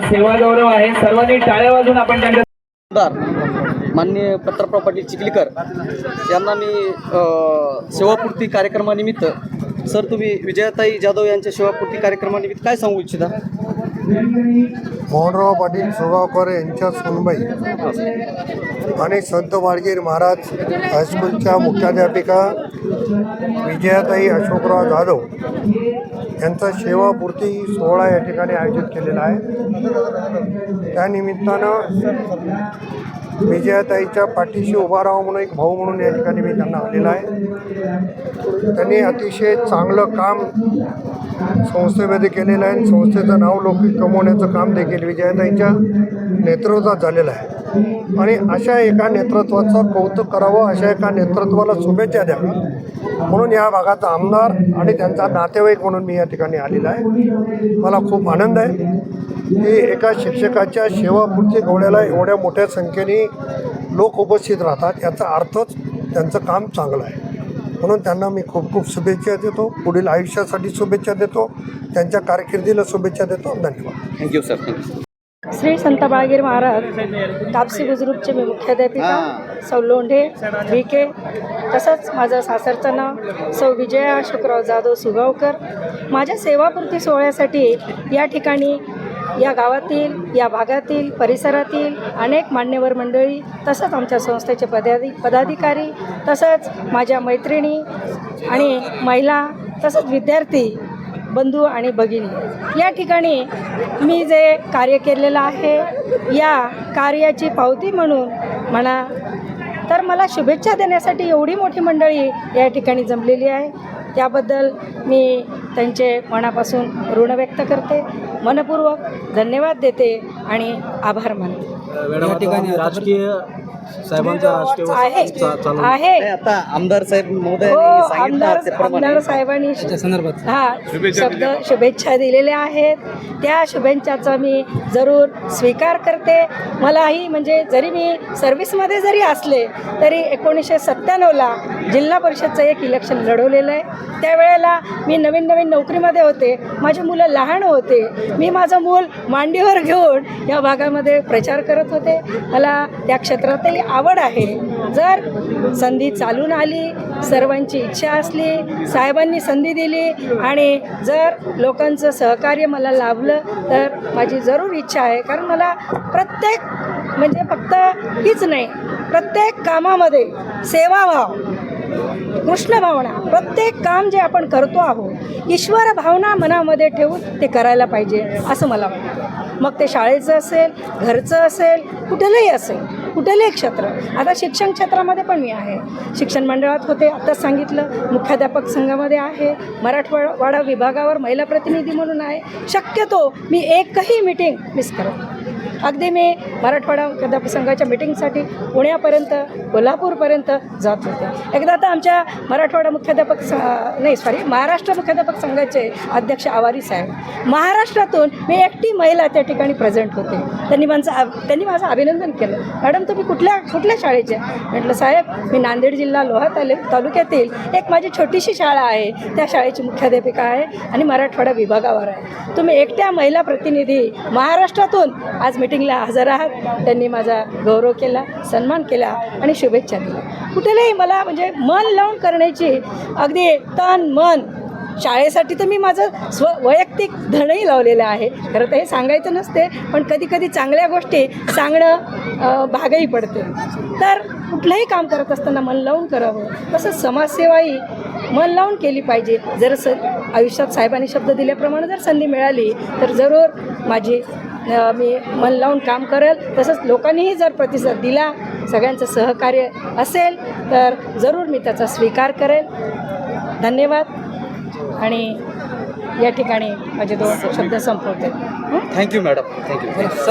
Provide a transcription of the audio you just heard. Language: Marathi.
सेवा गौरव आहे. सर्वांनी टाळ्या वाजून आपण त्यांच्या मान्य माननीय पाटील चिखलीकर यांना मी सेवापूर्ती कार्यक्रमानिमित्त सर तुम्ही विजयाताई जाधव यांच्या सेवापूर्ती कार्यक्रमानिमित्त काय सांगू इच्छिता? मोहनराव पाटील सोगावकर यांच्या सुनबाई आणि संत बाळगीर महाराज हायस्कूलच्या मुख्याध्यापिका विजयाताई अशोकराव जाधव यांचा सेवापूर्ती सोहळा या ठिकाणी आयोजित केलेला आहे. त्यानिमित्तानं विजयाताईच्या पाठीशी उभा राहा म्हणून एक भाऊ म्हणून या ठिकाणी मी त्यांना आलेला आहे. त्यांनी अतिशय चांगलं काम संस्थेमध्ये केलेलं आहे. संस्थेचं नाव लौकिक कमवण्याचं काम देखील विजयाताईंच्या नेतृत्वात झालेलं आहे. आणि अशा एका नेतृत्वाचं कौतुक करावं अशा एका नेतृत्वाला शुभेच्छा द्याव्या. म्हणून या भागाचा आमदार आणि त्यांचा नातेवाईक म्हणून मी या ठिकाणी आलेला आहे. मला खूप आनंद आहे. की एका शिक्षकाच्या सेवापूर्ती गवळ्याला एवढ्या मोठ्या संख्येने लोक उपस्थित राहतात. याचा अर्थच त्यांचं काम चांगलं आहे. म्हणून त्यांना मी खूप खूप शुभेच्छा देतो. पुढील आयुष्यासाठी शुभेच्छा देतो. त्यांच्या कारकिर्दीला शुभेच्छा देतो. धन्यवाद. थँक्यू सर थँक्यू श्री संत बाळगीर महाराज कापसी बुजुर्गचे मी मुख्याध्यापिका सौ लोंढे विके तसंच माझं सासरचं नाव सौ विजया शुकराव जाधव सुगावकर माझ्या सेवापूर्ती सोहळ्यासाठी या ठिकाणी या गावातील या भागातील परिसरातील अनेक मान्यवर मंडळी तसंच आमच्या संस्थेचे पदाधि पदाधिकारी तसंच माझ्या मैत्रिणी आणि महिला तसंच विद्यार्थी बंधू आणि भगिनी. या ठिकाणी मी जे कार्य केलेलं आहे या कार्याची पावती म्हणून म्हणा तर मला शुभेच्छा देण्यासाठी एवढी मोठी मंडळी या ठिकाणी जमलेली आहे. त्याबद्दल मी त्यांचे मनापासून ऋण व्यक्त करते. मनपूर्वक धन्यवाद देते आणि आभार मानते. या ठिकाणी राजकीय साहेबांचा आहे. आता आमदार साहेब हो आमदार साहेबांनी हा शब्द शुभेच्छा दिलेल्या आहेत. त्या शुभेच्छाचा मी जरूर स्वीकार करते. मलाही म्हणजे जरी मी सर्व्हिसमध्ये जरी असले तरी एकोणीसशे सत्त्याण्णवला जिल्हा परिषदचं एक इलेक्शन लढवलेलं आहे. त्यावेळेला मी नवीन नवीन नोकरीमध्ये होते. माझी मुलं लहान होते. मी माझं मूल मांडीवर घेऊन या भागामध्ये प्रचार करत होते. मला त्या क्षेत्रातही आवड आहे. जर संधी चालून आली सर्वांची इच्छा असली साहेबांनी संधी दिली आणि जर लोकांचं सहकार्य मला लाभलं तर माझी जरूर इच्छा आहे. कारण मला प्रत्येक म्हणजे फक्त हीच नाही प्रत्येक कामामध्ये सेवाभाव कृष्ण भावना प्रत्येक काम जे आपण करतो आहोत ईश्वर भावना मनामध्ये ठेवून ते करायला पाहिजे असं मला वाटतं. मग ते शाळेचं असेल घरचं असेल कुठलंही असेल कुठलंही क्षेत्र. आता शिक्षण क्षेत्रामध्ये पण मी आहे. शिक्षण मंडळात होते आत्ताच सांगितलं मुख्याध्यापक संघामध्ये आहे मराठवाडा विभागावर महिला प्रतिनिधी म्हणून आहे. शक्यतो मी एकही मीटिंग मिस करत नाही. अगदी मी मराठवाडा मुख्याध्यापक संघाच्या मिटिंगसाठी पुण्यापर्यंत कोल्हापूरपर्यंत जात होते. एकदा तर आमच्या मराठवाडा मुख्याध्यापक नाही सॉरी महाराष्ट्र मुख्याध्यापक संघाचे अध्यक्ष आवारी साहेब. महाराष्ट्रातून मी एकटी महिला त्या ठिकाणी प्रेझेंट होते. त्यांनी माझं त्यांनी माझं अभिनंदन केलं. मॅडम तुम्ही कुठल्या कुठल्या शाळेचे? म्हटलं साहेब मी नांदेड जिल्हा लोहा तालु तालुक्यातील एक माझी छोटीशी शाळा आहे. त्या शाळेची मुख्याध्यापिका आहे आणि मराठवाडा विभागावर आहे. तुम्ही एकट्या महिला प्रतिनिधी महाराष्ट्रातून आज मीटिंगला हजर आहात. त्यांनी माझा गौरव केला सन्मान केला आणि शुभेच्छा दिल्या. कुठेलाही मला म्हणजे मन लावून करण्याची अगदी तन मन शाळेसाठी तर मी माझं स्व वैयक्तिक धनही लावलेलं आहे. खरं तर हे सांगायचं नसते पण कधी कधी चांगल्या गोष्टी सांगणं भागही पडते. तर कुठलंही काम करत असताना मन लावून करावं. तसंच समाजसेवाही मन लावून केली पाहिजे. जर स आयुष्यात साहेबांनी शब्द दिल्याप्रमाणे जर संधी मिळाली तर जरूर माझी मी मन लावून काम करेल. तसंच लोकांनीही जर प्रतिसाद दिला सगळ्यांचं सहकार्य असेल तर जरूर मी त्याचा स्वीकार करेल. धन्यवाद. आणि या ठिकाणी माझे दोन शब्द संपवते? Thank you madam thank you sir